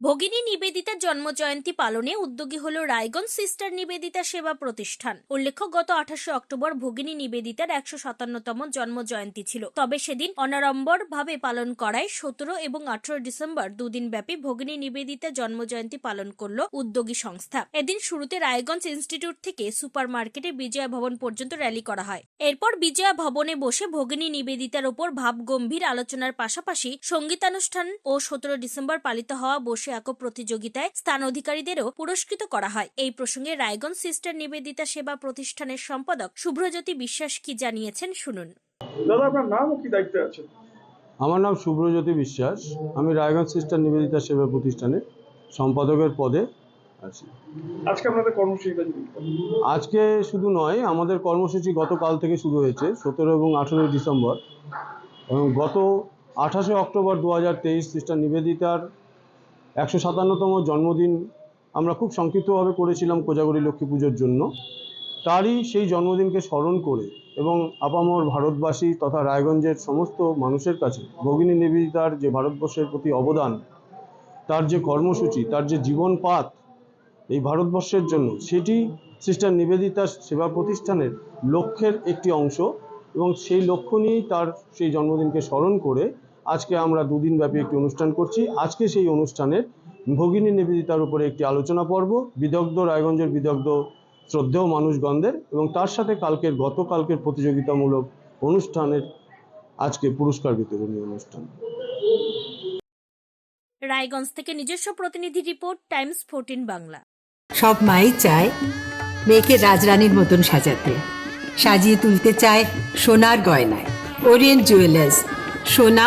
ভগিনী নিবেদিতার জন্মজয়ন্তী পালনে উদ্যোগী হল রায়গঞ্জ সিস্টার নিবেদিতা সেবা প্রতিষ্ঠান। উল্লেখ্য, গত আঠাশে অক্টোবর ভগিনী নিবেদিতার একশো সাতান্নতম জন্মজয়ন্তী ছিল। তবে সেদিন অনাড়ম্বর ভাবে পালন করায় সতেরো এবং আঠারো ডিসেম্বর দুদিন ব্যাপী ভগিনী নিবেদিতা জন্মজয়ন্তী পালন করল উদ্যোগী সংস্থা। এদিন শুরুতে রায়গঞ্জ ইনস্টিটিউট থেকে সুপার মার্কেটে বিজয়া ভবন পর্যন্ত র্যালি করা হয়। এরপর বিজয়া ভবনে বসে ভগিনী নিবেদিতার ওপর ভাবগম্ভীর আলোচনার পাশাপাশি সঙ্গীতানুষ্ঠান ও সতেরো ডিসেম্বর পালিত হওয়া বসে আঁকো প্রতিযোগিতায় স্থান অধিকারীদেরও পুরস্কৃত করা হয়। এই প্রসঙ্গে রায়গঞ্জ সিস্টার নিবেদিতা সেবা প্রতিষ্ঠানের সম্পাদক শুভ্রজ্যোতি বিশ্বাস কি জানিয়েছেন শুনুন। দাদা আপনার নাম কি দায়িত্বে আছেন? আমার নাম শুভ্রজ্যোতি বিশ্বাস। আমি রায়গঞ্জ সিস্টার নিবেদিতা সেবা প্রতিষ্ঠানের সম্পাদকের পদে আছি। আজকে আপনাদের কর্মসূচিটা আজকে শুধু নয় আমাদের কর্মসূচি গতকাল থেকে শুরু হয়েছে সতেরো এবং আঠেরোই ডিসেম্বর। এবং গত আঠাশে অক্টোবর দু হাজার তেইশ সিস্টার নিবেদিতার একশো সাতান্নতম জন্মদিন আমরা খুব সংক্ষিপ্তভাবে করেছিলাম কোজাগরী লক্ষ্মী পুজোর জন্য। তারই সেই জন্মদিনকে স্মরণ করে এবং আপামর ভারতবাসী তথা রায়গঞ্জের সমস্ত মানুষের কাছে ভগিনী নিবেদিতার যে ভারতবর্ষের প্রতি অবদান, তার যে কর্মসূচি, তার যে জীবনপাত এই ভারতবর্ষের জন্য, সেটি সিস্টার নিবেদিতার সেবা প্রতিষ্ঠানের লক্ষ্যের একটি অংশ এবং সেই লক্ষ্য নিয়েই তার সেই জন্মদিনকে স্মরণ করে আজকে আমরা দুদিন ব্যাপী একটি অনুষ্ঠান করছি। আজকে সেই অনুষ্ঠানের ভগিনী নিবেদিতার উপরে একটি আলোচনা পর্ব বিদগ্ধ রায়গঞ্জের বিদগ্ধ শ্রদ্ধেয় মানুষগণদের এবং তার সাথে কালকের গতকালকের প্রতিযোগিতামূলক অনুষ্ঠানের আজকে পুরস্কার বিতরণী অনুষ্ঠান। রায়গঞ্জ থেকে নিজস্ব প্রতিনিধি রিপোর্ট টাইমস ফোরটিন বাংলা। সব মাই চায় মেয়েকে রাজরানীর মতন সাজাতে। সাজিয়ে তুলতে চায় সোনার গয়নায়। ওরিয়েন্ট জুয়েলার্স সোনা